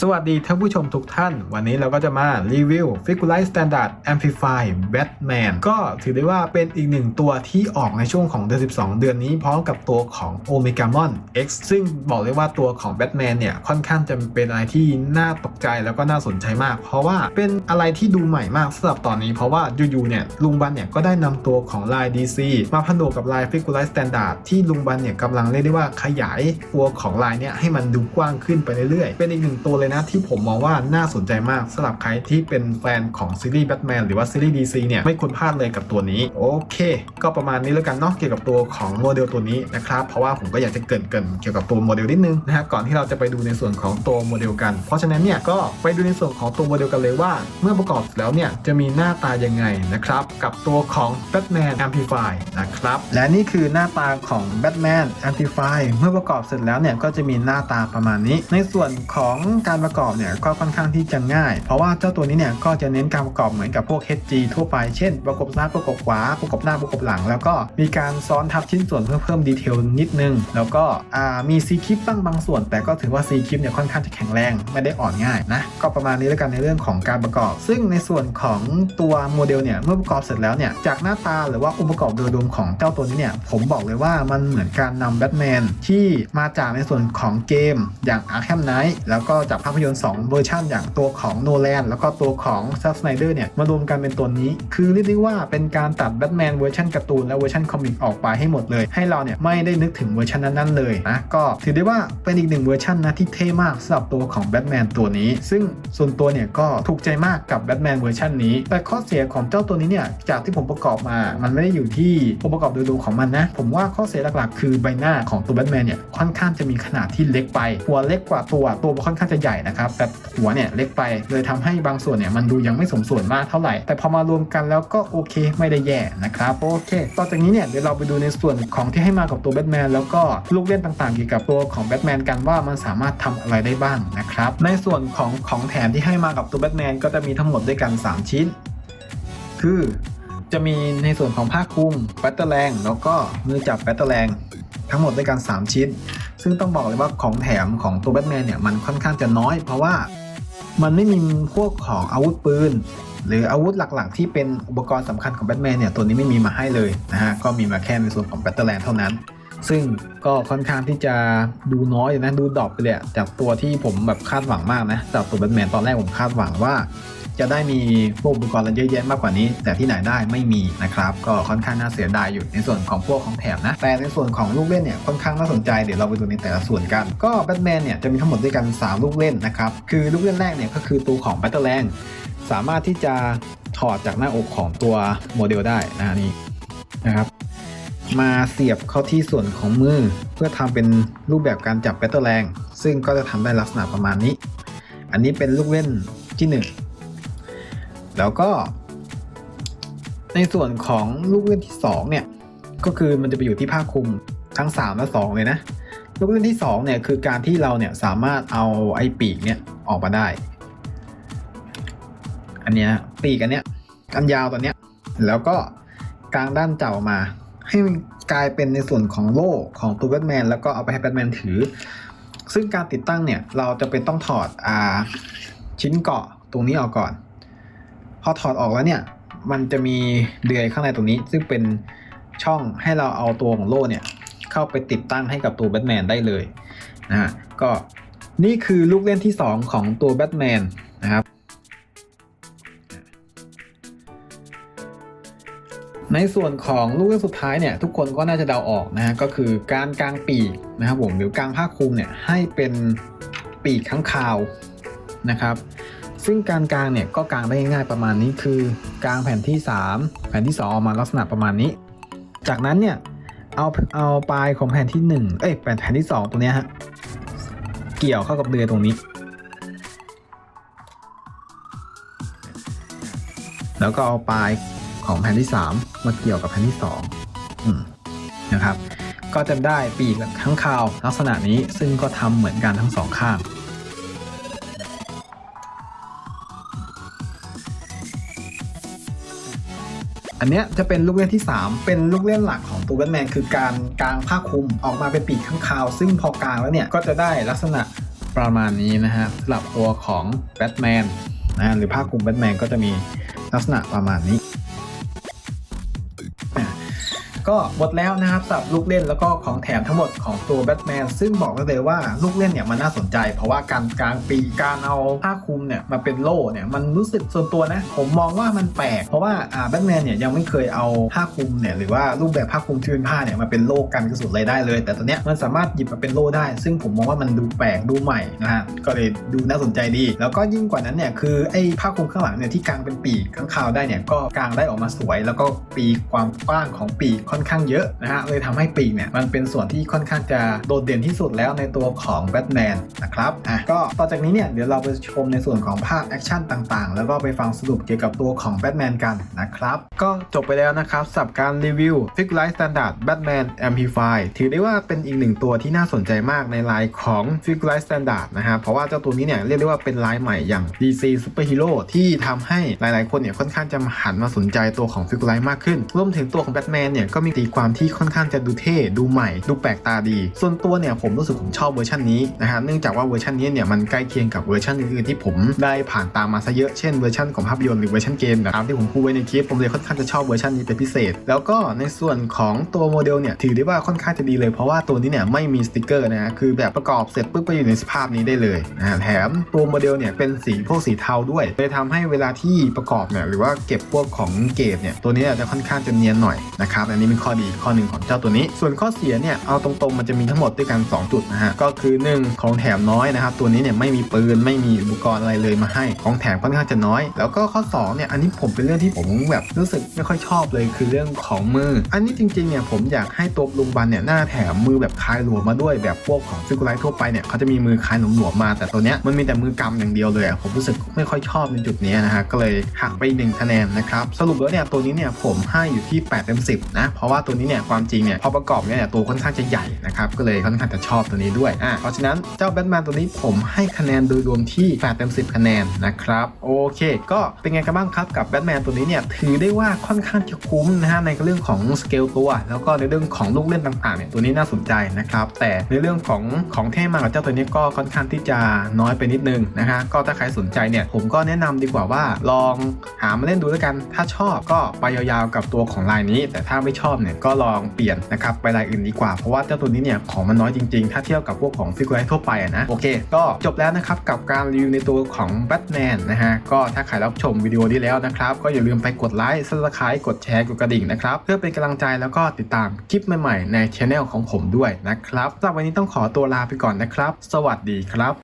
สวัสดีท่านผู้ชมทุกท่าน วันนี้เราก็จะมารีวิว f i g u r i t e Standard Amplify Batman ก็ถือได้ว่าเป็นอีกหนึ่งตัวที่ออกในช่วงของเดือน 12 เดือนนี้พร้อมกับตัวของ Omegamon X ซึ่งบอกเลยว่าตัวของ Batman เนี่ย ค่อนข้างจะเป็นอะไรที่น่าตกใจแล้วก็น่าสนใจมาก เพราะว่าเป็นอะไรที่ดูใหม่มากสำหรับตอนนี้เพราะว่าอยู่ๆเนี่ยลุงบันเนี่ยก็ได้นำตัวของลาย DC มาผนวกกับลาย f i g u r i t e Standard ที่ลุงบันเนี่ยกำลังเรียกได้ว่าขยายตัวของลายเนี่ยให้มันดูกว้างขึ้นไปเรื่อยๆ เป็นอีกหนึ่งตัวเลยนะที่ผมมองว่าน่าสนใจมากสำหรับใครที่เป็นแฟนของซีรีส์แบทแมนหรือว่าซีรีส์ DC เนี่ยไม่ควรพลาดเลยกับตัวนี้ โอเค ก็ประมาณนี้แล้วกันเนาะเกี่ยวกับตัวของโมเดลตัวนี้นะครับเพราะว่าผมก็อยากจะเกินเกินเกี่ยวกับตัวโมเดลนิดนึงนะฮะก่อนที่เราจะไปดูในส่วนของตัวโมเดลกัน เพราะฉะนั้นเนี่ยก็ไปดูในส่วนของตัวโมเดลกันเลยว่า เมื่อประกอบเสร็จแล้วเนี่ยจะมีหน้าตายังไงนะครับกับตัวของ Batman Amplify นะครับและนี่คือหน้าตาของ Batman Amplify เมื่อประกอบเสร็จแล้วเนี่ยก็จะมีหน้าตาประมาณนี้ ในส่วนของการการประกอบเนี่ยก็ค่อนข้างที่จะง่าย เพราะว่าเจ้าตัวนี้เนี่ยก็จะเน้นการประกอบเหมือนกับพวก HG ทั่วไป เช่น ประกบซ้ายประกบขวาประกบหน้าประกบหลัง แล้วก็มีการซ้อนทับชิ้นส่วนเพื่อเพิ่มดีเทลนิดนึง แล้วก็อ่ามี C คลิปบ้างบางส่วน แต่ก็ถือว่า C คลิปเนี่ยค่อนข้างจะแข็งแรงไม่ได้อ่อนง่ายนะก็ประมาณนี้แล้วกันในเรื่องของการประกอบ ซึ่งในส่วนของตัวโมเดลเนี่ยเมื่อประกอบเสร็จแล้วเนี่ยจากหน้าตาหรือว่าองค์ประกอบโดยรวมของเจ้าตัวนี้เนี่ยผมบอกเลยว่ามันเหมือนการนำแบทแมนที่มาจากในส่วนของเกมอย่าง Arkham Knight แล้วก็จากภาพยนตร์ 2 เวอร์ชันอย่างตัวของโนแลนแล้วก็ตัวของซับสไนเดอร์เนี่ยมารวมกันเป็นตัวนี้ คือเรียกได้ว่าเป็นการตัดแบทแมนเวอร์ชันการ์ตูนและเวอร์ชันคอมิกออกไปให้หมดเลย ให้เราเนี่ยไม่ได้นึกถึงเวอร์ชันนั้นๆเลยนะก็ถือได้ว่าเป็นอีกหนึ่งเวอร์ชันนะที่เท่มากสำหรับตัวของแบทแมนตัวนี้ ซึ่งส่วนตัวเนี่ยก็ถูกใจมากกับแบทแมนเวอร์ชันนี้ แต่ข้อเสียของเจ้าตัวนี้เนี่ยจากที่ผมประกอบมา มันไม่ได้อยู่ที่องค์ประกอบโดยรวมของมันนะ ผมว่าข้อเสียหลักๆ คือใบหน้าของตัวแบทแมนเนี่ยค่อนข้างจะมีขนาดที่เล็กไปหัวเล็กกว่าตัวตัวค่อนข้างจะใหญ่นะครับแต่หัวเนี่ยเล็กไปเลยทำให้บางส่วนเนี่ยมันดูยังไม่สมส่วนมากเท่าไหร่ แต่พอมารวมกันแล้วก็โอเคไม่ได้แย่นะครับโอเคต่อจากนี้เนี่ยเดี๋ยวเราไปดูในส่วนของที่ให้มากับตัวแบทแมนแล้วก็ลูกเล่นต่างๆเกี่ยวกับตัวของแบทแมนกันว่ามันสามารถทำอะไรได้บ้างนะครับในส่วนของของแถมที่ให้มากับตัวแบทแมนก็จะมีทั้งหมดด้วยกัน 3 ชิ้น คือจะมีในส่วนของผ้าคลุมแบตเตอร์แรงแล้วก็มือจับแบตเตอร์แรงทั้งหมดด้วยกัน 3 ชิ้น ซึ่งต้องบอกเลยว่าของแถมของตัวแบทแมนเนี่ยมันค่อนข้างจะน้อย เพราะว่ามันไม่มีพวกของอาวุธปืน หรืออาวุธหลักๆ ที่เป็นอุปกรณ์สำคัญของแบทแมนเนี่ยตัวนี้ไม่มีมาให้เลยนะฮะก็มีมาแค่ในส่วนของแบตเตอร์แรงเท่านั้น ซึ่งก็ค่อนข้างที่จะดูน้อยนะดูดรอปไปเลยจากตัวที่ผมแบบคาดหวังมากนะจากตัวแบทแมนตอนแรกผมคาดหวังว่า จะได้มีพวกอุปกรณ์อะไรเยอะแยะมากกว่านี้ แต่ที่ไหนได้ไม่มีนะครับ ก็ค่อนข้างน่าเสียดายอยู่ในส่วนของพวกของแถมนะ แต่ในส่วนของลูกเล่นเนี่ยค่อนข้างน่าสนใจเดี๋ยวเราไปดูในแต่ละส่วนกัน ก็แบทแมนเนี่ยจะมีทั้งหมดด้วยกัน 3 ลูกเล่นนะครับ คือลูกเล่นแรกเนี่ยก็คือตัวของ Battle l a n สามารถที่จะถอดจากหน้าอกของตัวโมเดลได้นะนี่นะครับมาเสียบเข้าที่ส่วนของมือ เพื่อทำเป็นรูปแบบการจับแบตเตอร์แรง ซึ่งก็จะทำได้ลักษณะประมาณนี้ อันนี้เป็นลูกเล่นที่หนึ่ง แล้วก็ ในส่วนของลูกเล่นที่ 2 เนี่ย ก็คือมันจะไปอยู่ที่ผ้าคลุมทั้ง 3 และ 2 เลยนะ ลูกเล่นที่ 2 เนี่ย คือการที่เราเนี่ยสามารถเอาไอ้ปีกเนี่ยออกมาได้ อันเนี้ยปีกอันเนี้ยอันยาวตัวเนี้ย แล้วก็กลางด้านเจ้ามา ให้มันกลายเป็นในส่วนของโล่ของตัวแบทแมนแล้วก็เอาไปให้แบทแมนถือ ซึ่งการติดตั้งเนี่ย เราจะเป็นต้องถอดอ่าชิ้นเกาะตรงนี้ออกก่อน พอถอดออกแล้วเนี่ย มันจะมีเดือยข้างในตรงนี้ ซึ่งเป็นช่องให้เราเอาตัวของโล่เนี่ย เข้าไปติดตั้งให้กับตัวแบทแมนได้เลยนะฮะก็นี่คือลูกเล่นที่ 2 ของตัวแบทแมนนะครับในส่วนของลูกเล่นสุดท้ายเนี่ยทุกคนก็น่าจะเดาออกนะฮะก็คือการกางปีกนะครับผมหรือกางผ้าคลุมเนี่ยให้เป็นปีกข้างคาวนะครับ ซึ่งการกางเนี่ยก็กางได้ง่ายๆประมาณนี้คือกางแผ่นที่ 3 แผ่นที่ 2 ออกมาลักษณะประมาณนี้ จากนั้นเนี่ยเอาเอาปลายของแผ่นที่ 1 เอ้ยแผ่นแผ่นที่ 2 ตัวเนี้ยฮะเกี่ยวเข้ากับเดือตรงนี้ แล้วก็เอาปลายของแผ่นที่ 3 มาเกี่ยวกับแผ่นที่2อืมนะครับ ก็จะได้ปีกข้างคาวลักษณะนี้ซึ่งก็ทำเหมือนกันทั้งสองข้าง อันเนี้ยจะเป็นลูกเล่นที่ 3 เป็นลูกเล่นหลักของตัวแบทแมนคือการกางผ้าคลุมออกมาเป็นปีกข้างคาว ซึ่งพอกางแล้วเนี่ยก็จะได้ลักษณะประมาณนี้นะฮะสำหรับตัวของแบทแมนนะหรือผ้าคลุมแบทแมนก็จะมีลักษณะประมาณนี้ ก็หมดแล้วนะครับสำหรับลูกเล่นแล้วก็ของแถมทั้งหมดของตัวแบทแมนซึ่งบอกได้เลยว่าลูกเล่นเนี่ยมันน่าสนใจ เพราะว่าการกลางปีการเอาผ้าคลุมเนี่ยมาเป็นโล่เนี่ยมันรู้สึกส่วนตัวนะ ผมมองว่ามันแปลกเพราะว่าอ่าแบทแมนเนี่ยยังไม่เคยเอาผ้าคลุมเนี่ยหรือว่ารูปแบบผ้าคลุมที่เป็นผ้าเนี่ยมาเป็นโล่กันกระสุนอะไรได้เลย แต่ตอนเนี้ยมันสามารถหยิบมาเป็นโล่ได้ ซึ่งผมมองว่ามันดูแปลกดูใหม่นะฮะก็เลยดูน่าสนใจดี แล้วก็ยิ่งกว่านั้นเนี่ยคือไอ้ผ้าคลุมข้างหลังเนี่ยที่กางเป็นปีกข้างคาวได้เนี่ยก็กางได้ออกมาสวย แล้วก็ปีความกว้างของปีกค่อนข้างเยอะนะฮะเลยทำให้ปีกเนี่ยมันเป็นส่วนที่ค่อนข้างจะโดดเด่นที่สุดแล้วในตัวของแบทแมนนะครับอะก็ต่อจากนี้เนี่ยเดี๋ยวเราไปชมในส่วนของภาคแอคชั่นต่างๆ แล้วก็ไปฟังสรุปเกี่ยวกับตัวของแบทแมนกันนะครับก็จบไปแล้วนะครับสำหรับการรีวิว f i g u r e Standard Batman Amplify ถือได้ว่าเป็นอีกหนึ่งตัวที่น่าสนใจมากในไลน์ของ f i g u r e Standard นะฮะเพราะว่าเจ้าตัวนี้เนี่ยเรียกได้ว่าเป็นไลน์ใหม่อย่าง DC Super Hero ที่ทำให้หลายๆ คนเนี่ยค่อนข้างจะหันมาสนใจตัวของ f i g u r e มากขึ้นรวมถึงตัวของแบทแมนเนี่ยก็มีตีความที่ค่อนข้างจะดูเท่ดูใหม่ ดูแปลกตาดี ส่วนตัวเนี่ยผมรู้สึกผมชอบเวอร์ชันนี้นะฮะเนื่องจากว่าเวอร์ชันนี้เนี่ยมันใกล้เคียงกับเวอร์ชันอื่นๆที่ผมได้ผ่านตามมาซะเยอะเช่นเวอร์ชันของภาพยนตร์หรือเวอร์ชันเกมแบบตามที่ผมพูดไว้ในคลิปผมเลยค่อนข้างจะชอบเวอร์ชันนี้เป็นพิเศษ แล้วก็ในส่วนของตัวโมเดลเนี่ยถือได้ว่าค่อนข้างจะดีเลยเพราะว่าตัวนี้เนี่ยไม่มีสติกเกอร์นะคือแบบประกอบเสร็จปุ๊บก็อยู่ในสภาพนี้ได้เลยนะแถมตัวโมเดลเนี่ยเป็นสีพวกสีเทาด้วยเลยทำให้เวลาที่ประกอบเนี่ยหรือว่าเก็บพวกของเกรดเนี่ยตัวนี้จะค่อนข้างจะเนียนหน่อยนะครับอันนี้เป็นข้อดีข้อหนึ่งของเจ้าตัวนี้ ส่วนข้อเสียเนี่ยเอาตรงๆมันจะมีทั้งหมดด้วยกัน 2 จุดนะฮะก็คือ 1 ของแถมน้อยนะครับตัวนี้เนี่ยไม่มีปืนไม่มีอุปกรณ์อะไรเลยมาให้ของแถมค่อนข้างจะน้อย แล้วก็ข้อ2เนี่ยอันนี้ผมเป็นเรื่องที่ผมแบบรู้สึกไม่ค่อยชอบเลยคือเรื่องของมือ อันนี้จริงๆเนี่ยผมอยากให้ตัวลุงบันเนี่ยหน้าแถมมือแบบคลายหลวมมาด้วยแบบพวกของฟิกไลท์ทั่วไปเนี่ยเขาจะมีมือคลายหลวมมา แต่ตัวเนี้ยมันมีแต่มือกำอย่างเดียวเลยอะผมรู้สึกไม่ค่อยชอบในจุดนี้นะฮะก็เลยหักไปหนึ่งคะแนนนะครับสรุปแล้วเนี่ยตัวนี้เนี่ยผมให้อยู่ที่8เต็ม10นะพราะว่าตัวนี้เนี่ยความจริงเนี่ยพอประกอบเนี่ยตัวค่อนข้างจะใหญ่นะครับก็เลยค่อนข้างจะชอบตัวนี้ด้วยอะเพราะฉะนั้นเจ้าแบทแมนตัวนี้ผมให้คะแนนโดยรวมที่8เต็ม10 คะแนนนะครับโอเค ก็เป็นไงกันบ้างครับกับแบทแมนตัวนี้เนี่ยถือได้ว่าค่อนข้างจะคุ้มนะฮะในเรื่องของสเกลตัว แล้วก็ในเรื่องของลูกเล่นต่างๆเนี่ยตัวนี้น่าสนใจนะครับแต่ในเรื่องของของเท่มากกับเจ้าตัวนี้ก็ค่อนข้างที่จะน้อยไปนิดนึงนะฮะก็ถ้าใครสนใจเนี่ยผมก็แนะนำดีกว่าว่าลองหามาเล่นดูแล้วกัน ถ้าชอบก็ไปยาวๆกับตัวของลายนี้ แต่ถ้าไม่ชอบเนี่ยก็ลองเปลี่ยนนะครับไปลายอื่นดีกว่า เพราะว่าเจ้าตัวนี้เนี่ยของมันน้อยจริงๆ ถ้าเทียบกับพวกของฟิกไลท์ทั่วไปอะนะโอเค ก็จบแล้วนะครับกับการรีวิวในตัวของแบทแมนนะฮะก็ถ้าใครรับชมวิดีโอนี้แล้วนะครับก็อย่าลืมไปกดไลค์ซับสไครต์กดแชร์กดกระดิ่งนะครับเพื่อเป็นกำลังใจแล้วก็ติดตามคลิปใหม่ๆในช anel ของผมด้วยนะครับสำหรับวันนี้ต้องขอตัวลาไปก่อนนะครับ สวัสดีครับ